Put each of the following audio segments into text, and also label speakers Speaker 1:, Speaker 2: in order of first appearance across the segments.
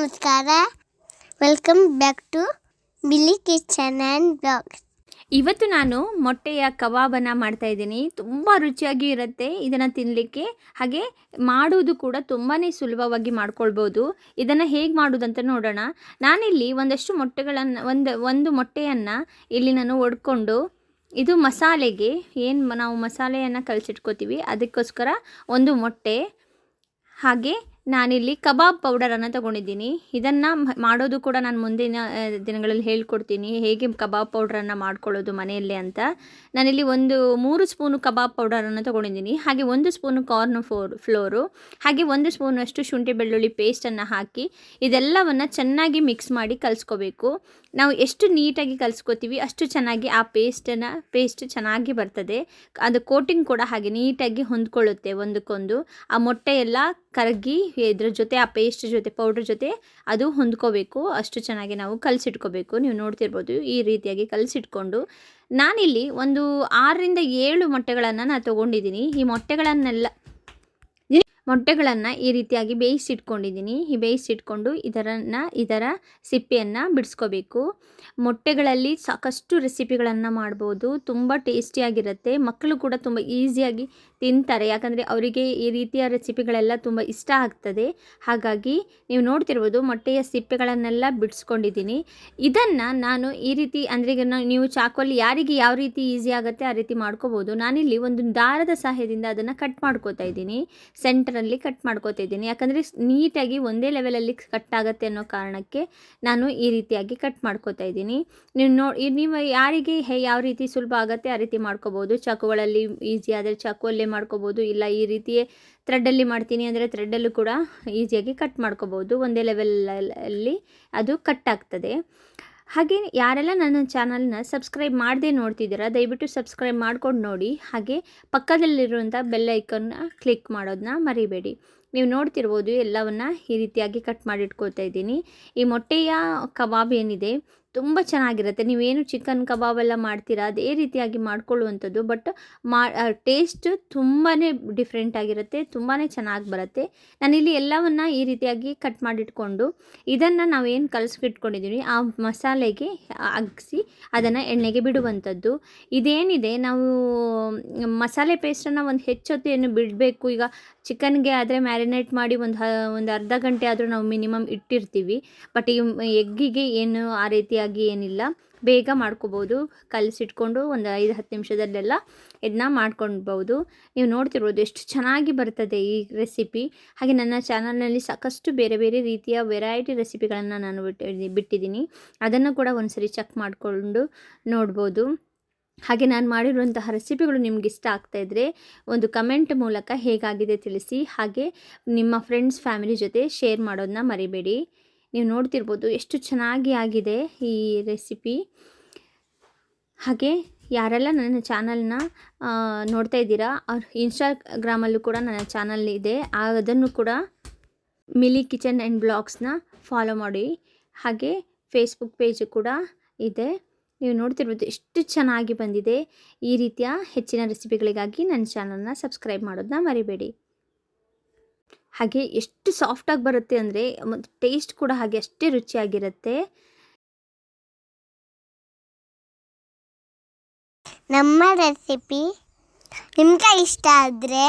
Speaker 1: ನಮಸ್ಕಾರ. Welcome back to ಬಿಲಿ kitchen and blog
Speaker 2: ಇವತ್ತು ನಾನು ಮೊಟ್ಟೆಯ ಕಬಾಬನ್ನು ಮಾಡ್ತಾ ಇದ್ದೀನಿ. ತುಂಬ ರುಚಿಯಾಗಿ ಇರುತ್ತೆ ಇದನ್ನು ತಿನ್ನಲಿಕ್ಕೆ ಹಾಗೆ ಮಾಡುವುದು ಕೂಡ ತುಂಬಾ ಸುಲಭವಾಗಿ ಮಾಡ್ಕೊಳ್ಬೋದು. ಇದನ್ನು ಹೇಗೆ ಮಾಡೋದಂತ ನೋಡೋಣ. ನಾನಿಲ್ಲಿ ಒಂದಷ್ಟು ಮೊಟ್ಟೆಗಳನ್ನು, ಒಂದು ಒಂದು ಮೊಟ್ಟೆಯನ್ನು ಇಲ್ಲಿ ನಾನು ಒಡ್ಕೊಂಡು ಇದು ಮಸಾಲೆಗೆ ಏನು ನಾವು ಮಸಾಲೆಯನ್ನು ಕಲಸಿಟ್ಕೋತೀವಿ ಅದಕ್ಕೋಸ್ಕರ ಒಂದು ಮೊಟ್ಟೆ ಹಾಗೆ ನಾನಿಲ್ಲಿ ಕಬಾಬ್ ಪೌಡರನ್ನು ತಗೊಂಡಿದ್ದೀನಿ. ಇದನ್ನು ಮಾಡೋದು ಕೂಡ ನಾನು ಮುಂದಿನ ದಿನಗಳಲ್ಲಿ ಹೇಳ್ಕೊಡ್ತೀನಿ. ಹೇಗೆ ಕಬಾಬ್ ಪೌಡರನ್ನು ಮಾಡ್ಕೊಳ್ಳೋದು ಮನೆಯಲ್ಲೇ ಅಂತ. ನಾನಿಲ್ಲಿ ಒಂದು ಮೂರು ಸ್ಪೂನು ಕಬಾಬ್ ಪೌಡರನ್ನು ತೊಗೊಂಡಿದ್ದೀನಿ. ಹಾಗೆ ಒಂದು ಸ್ಪೂನು ಕಾರ್ನ್ ಫೋರ್, ಫ್ಲೋರು. ಹಾಗೆ ಒಂದು ಸ್ಪೂನಷ್ಟು ಶುಂಠಿ ಬೆಳ್ಳುಳ್ಳಿ ಪೇಸ್ಟನ್ನು ಹಾಕಿ ಇದೆಲ್ಲವನ್ನು ಚೆನ್ನಾಗಿ ಮಿಕ್ಸ್ ಮಾಡಿ ಕಲಿಸ್ಕೋಬೇಕು. ನಾವು ಎಷ್ಟು ನೀಟಾಗಿ ಕಲಿಸ್ಕೋತೀವಿ ಅಷ್ಟು ಚೆನ್ನಾಗಿ ಆ ಪೇಸ್ಟನ್ನು, ಪೇಸ್ಟ್ ಚೆನ್ನಾಗಿ ಬರ್ತದೆ. ಅದು ಕೋಟಿಂಗ್ ಕೂಡ ಹಾಗೆ ನೀಟಾಗಿ ಹೊಂದ್ಕೊಳ್ಳುತ್ತೆ ಒಂದಕ್ಕೊಂದು. ಆ ಮೊಟ್ಟೆ ಎಲ್ಲ ಕರಗಿ, ಇದ್ರ ಜೊತೆ ಆ ಪೇಸ್ಟ್ ಜೊತೆ ಪೌಡ್ರ್ ಜೊತೆ ಅದು ಹೊಂದ್ಕೋಬೇಕು. ಅಷ್ಟು ಚೆನ್ನಾಗಿ ನಾವು ಕಲಸಿಟ್ಕೋಬೇಕು. ನೀವು ನೋಡ್ತಿರ್ಬೋದು ಈ ರೀತಿಯಾಗಿ ಕಲಸಿಟ್ಕೊಂಡು ನಾನಿಲ್ಲಿ ಒಂದು ಆರರಿಂದ ಏಳು ಮೊಟ್ಟೆಗಳನ್ನು ನಾನು ತೊಗೊಂಡಿದ್ದೀನಿ. ಈ ಮೊಟ್ಟೆಗಳನ್ನೆಲ್ಲ ಮೊಟ್ಟೆಗಳನ್ನು ಈ ರೀತಿಯಾಗಿ ಬೇಯಿಸಿಟ್ಕೊಂಡಿದ್ದೀನಿ. ಈ ಬೇಯಿಸಿಟ್ಕೊಂಡು ಇದರನ್ನು, ಇದರ ಸಿಪ್ಪೆಯನ್ನು ಬಿಡಿಸ್ಕೋಬೇಕು. ಮೊಟ್ಟೆಗಳಲ್ಲಿ ಸಾಕಷ್ಟು ರೆಸಿಪಿಗಳನ್ನು ಮಾಡ್ಬೋದು. ತುಂಬ ಟೇಸ್ಟಿಯಾಗಿರುತ್ತೆ. ಮಕ್ಕಳು ಕೂಡ ತುಂಬ ಈಸಿಯಾಗಿ ತಿಂತಾರೆ. ಯಾಕಂದರೆ ಅವರಿಗೆ ಈ ರೀತಿಯ ರೆಸಿಪಿಗಳೆಲ್ಲ ತುಂಬ ಇಷ್ಟ ಆಗ್ತದೆ. ಹಾಗಾಗಿ ನೀವು ನೋಡ್ತಿರ್ಬೋದು ಮೊಟ್ಟೆಯ ಸಿಪ್ಪೆಗಳನ್ನೆಲ್ಲ ಬಿಡಿಸ್ಕೊಂಡಿದ್ದೀನಿ. ಇದನ್ನು ನಾನು ಈ ರೀತಿ, ಅಂದರೆ ನೀವು ಚಾಕುವಲ್ಲಿ ಯಾರಿಗೆ ಯಾವ ರೀತಿ ಈಸಿ ಆಗುತ್ತೆ ಆ ರೀತಿ ಮಾಡ್ಕೋಬೋದು. ನಾನಿಲ್ಲಿ ಒಂದು ದಾರದ ಸಹಾಯದಿಂದ ಅದನ್ನು ಕಟ್ ಮಾಡ್ಕೋತಾ ಇದ್ದೀನಿ. ಸೆಂಟರಲ್ಲಿ ಕಟ್ ಮಾಡ್ಕೋತಿದ್ದೀನಿ. ಯಾಕಂದರೆ ನೀಟಾಗಿ ಒಂದೇ ಲೆವೆಲಲ್ಲಿ ಕಟ್ ಆಗುತ್ತೆ ಅನ್ನೋ ಕಾರಣಕ್ಕೆ ನಾನು ಈ ರೀತಿಯಾಗಿ ಕಟ್ ಮಾಡ್ಕೋತಾ ಇದ್ದೀನಿ. ನೀವು ನೋ ನೀವು ಯಾರಿಗೆ ಹೇ ಯಾವ ರೀತಿ ಸುಲಭ ಆಗುತ್ತೆ ಆ ರೀತಿ ಮಾಡ್ಕೋಬೋದು. ಚಾಕುಗಳಲ್ಲಿ ಈಸಿ ಆದರೆ ಚಾಕುವಲ್ಲೇ ಮಾಡ್ಕೋಬೋದು. ಇಲ್ಲ ಈ ರೀತಿಯೇ ಥ್ರೆಡ್ಡಲ್ಲಿ ಮಾಡ್ತೀನಿ ಅಂದರೆ ಥ್ರೆಡ್ಡಲ್ಲೂ ಕೂಡ ಈಸಿಯಾಗಿ ಕಟ್ ಮಾಡ್ಕೋಬೋದು. ಒಂದೇ ಲೆವೆಲಲ್ಲಿ ಅದು ಕಟ್ ಆಗ್ತದೆ. ಹಾಗೆ ಯಾರೆಲ್ಲ ನನ್ನ ಚಾನಲ್ನ ಸಬ್ಸ್ಕ್ರೈಬ್ ಮಾಡದೆ ನೋಡ್ತಿದ್ದೀರಾ, ದಯವಿಟ್ಟು ಸಬ್ಸ್ಕ್ರೈಬ್ ಮಾಡ್ಕೊಂಡು ನೋಡಿ. ಹಾಗೆ ಪಕ್ಕದಲ್ಲಿರುವಂಥ ಬೆಲ್ಲೈಕನ್ನ ಕ್ಲಿಕ್ ಮಾಡೋದನ್ನ ಮರಿಬೇಡಿ. ನೀವು ನೋಡ್ತಿರ್ಬೋದು ಎಲ್ಲವನ್ನು ಈ ರೀತಿಯಾಗಿ ಕಟ್ ಮಾಡಿಟ್ಕೊಳ್ತಾ ಇದ್ದೀನಿ. ಈ ಮೊಟ್ಟೆಯ ಕಬಾಬ್ ಏನಿದೆ ತುಂಬ ಚೆನ್ನಾಗಿರುತ್ತೆ. ನೀವೇನು ಚಿಕನ್ ಕಬಾಬ್ ಎಲ್ಲ ಮಾಡ್ತೀರಾ, ಅದೇ ರೀತಿಯಾಗಿ ಮಾಡ್ಕೊಳ್ಳುವಂಥದ್ದು. ಬಟ್ ಮಾ ಟೇಸ್ಟ್ ತುಂಬಾ ಡಿಫ್ರೆಂಟ್ ಆಗಿರುತ್ತೆ ತುಂಬಾ ಚೆನ್ನಾಗಿ ಬರುತ್ತೆ. ನಾನಿಲ್ಲಿ ಎಲ್ಲವನ್ನು ಈ ರೀತಿಯಾಗಿ ಕಟ್ ಮಾಡಿಟ್ಕೊಂಡು, ಇದನ್ನು ನಾವೇನು ಕಲಸ್ಬಿಟ್ಕೊಂಡಿದ್ದೀವಿ ಆ ಮಸಾಲೆಗೆ ಅಗ್ಸಿ ಅದನ್ನು ಎಣ್ಣೆಗೆ ಬಿಡುವಂಥದ್ದು. ಇದೇನಿದೆ, ನಾವು ಮಸಾಲೆ ಪೇಸ್ಟನ್ನು ಒಂದು ಹೆಚ್ಚೊತ್ತು ಏನು ಬಿಡಬೇಕು. ಈಗ ಚಿಕನ್ಗೆ ಆದರೆ ಮ್ಯಾರಿನೇಟ್ ಮಾಡಿ ಒಂದು ಒಂದು ಅರ್ಧ ಗಂಟೆ ಆದರೂ ನಾವು ಮಿನಿಮಮ್ ಇಟ್ಟಿರ್ತೀವಿ. ಬಟ್ ಈ ಎಗ್ಗಿಗೆ ಏನು ಆ ರೀತಿಯಾಗಿ ಏನಿಲ್ಲ. ಬೇಗ ಮಾಡ್ಕೋಬೋದು. ಕಲಸಿಟ್ಕೊಂಡು ಒಂದು ಐದು, ಹತ್ತು ನಿಮಿಷದಲ್ಲೆಲ್ಲ ಇದನ್ನ ಮಾಡ್ಕೊಳ್ಬೋದು ನೀವು ನೋಡ್ತಿರ್ಬೋದು ಎಷ್ಟು ಚೆನ್ನಾಗಿ ಬರ್ತದೆ ಈ ರೆಸಿಪಿ ಹಾಗೆ ನನ್ನ ಚಾನಲ್ನಲ್ಲಿ ಸಾಕಷ್ಟು ಬೇರೆ ಬೇರೆ ರೀತಿಯ ವೆರೈಟಿ ರೆಸಿಪಿಗಳನ್ನು ನಾನು ಬಿಟ್ಟು ಬಿಟ್ಟಿದ್ದೀನಿ ಅದನ್ನು ಕೂಡ ಒಂದ್ಸರಿ ಚೆಕ್ ಮಾಡಿಕೊಂಡು ನೋಡ್ಬೋದು. ಹಾಗೆ ನಾನು ಮಾಡಿರುವಂತಹ ರೆಸಿಪಿಗಳು ನಿಮ್ಗೆ ಇಷ್ಟ ಆಗ್ತಾ ಇದ್ದರೆ ಒಂದು ಕಮೆಂಟ್ ಮೂಲಕ ಹೇಗಾಗಿದೆ ತಿಳಿಸಿ. ಹಾಗೆ ನಿಮ್ಮ ಫ್ರೆಂಡ್ಸ್ ಫ್ಯಾಮಿಲಿ ಜೊತೆ ಶೇರ್ ಮಾಡೋದನ್ನ ಮರಿಬೇಡಿ. ನೀವು ನೋಡ್ತಿರ್ಬೋದು ಎಷ್ಟು ಚೆನ್ನಾಗಿ ಆಗಿದೆ ಈ ರೆಸಿಪಿ. ಹಾಗೆ ಯಾರೆಲ್ಲ ನನ್ನ ಚಾನಲ್ನ ನೋಡ್ತಾ ಇದ್ದೀರಾ, ಅವ್ರ ಇನ್ಸ್ಟಾಗ್ರಾಮಲ್ಲೂ ಕೂಡ ನನ್ನ ಚಾನಲ್ ಇದೆ. ಅದನ್ನು ಕೂಡ ಮಿಲಿ ಕಿಚನ್ ಆ್ಯಂಡ್ ಬ್ಲಾಗ್ಸ್ನ ಫಾಲೋ ಮಾಡಿ. ಹಾಗೆ ಫೇಸ್ಬುಕ್ ಪೇಜು ಕೂಡ ಇದೆ. ನೀವು ನೋಡ್ತಿರ್ಬೋದು ಎಷ್ಟು ಚೆನ್ನಾಗಿ ಬಂದಿದೆ. ಈ ರೀತಿಯ ಹೆಚ್ಚಿನ ರೆಸಿಪಿಗಳಿಗಾಗಿ ನನ್ನ ಚಾನಲ್ನ ಸಬ್ಸ್ಕ್ರೈಬ್ ಮಾಡೋದನ್ನ ಮರಿಬೇಡಿ. ಹಾಗೆ ಎಷ್ಟು ಸಾಫ್ಟಾಗಿ ಬರುತ್ತೆ ಅಂದರೆ ಟೇಸ್ಟ್ ಕೂಡ ಹಾಗೆ ಅಷ್ಟೇ ರುಚಿಯಾಗಿರುತ್ತೆ.
Speaker 1: ನಮ್ಮ ರೆಸಿಪಿ ನಿಮ್ಗೆ ಇಷ್ಟ ಆದರೆ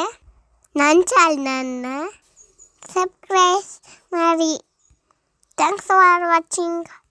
Speaker 1: ನನ್ನ ಚಾನಲ್ನ ಸಬ್ಸ್ಕ್ರೈಬ್ ಮಾಡಿ. Thanks for watching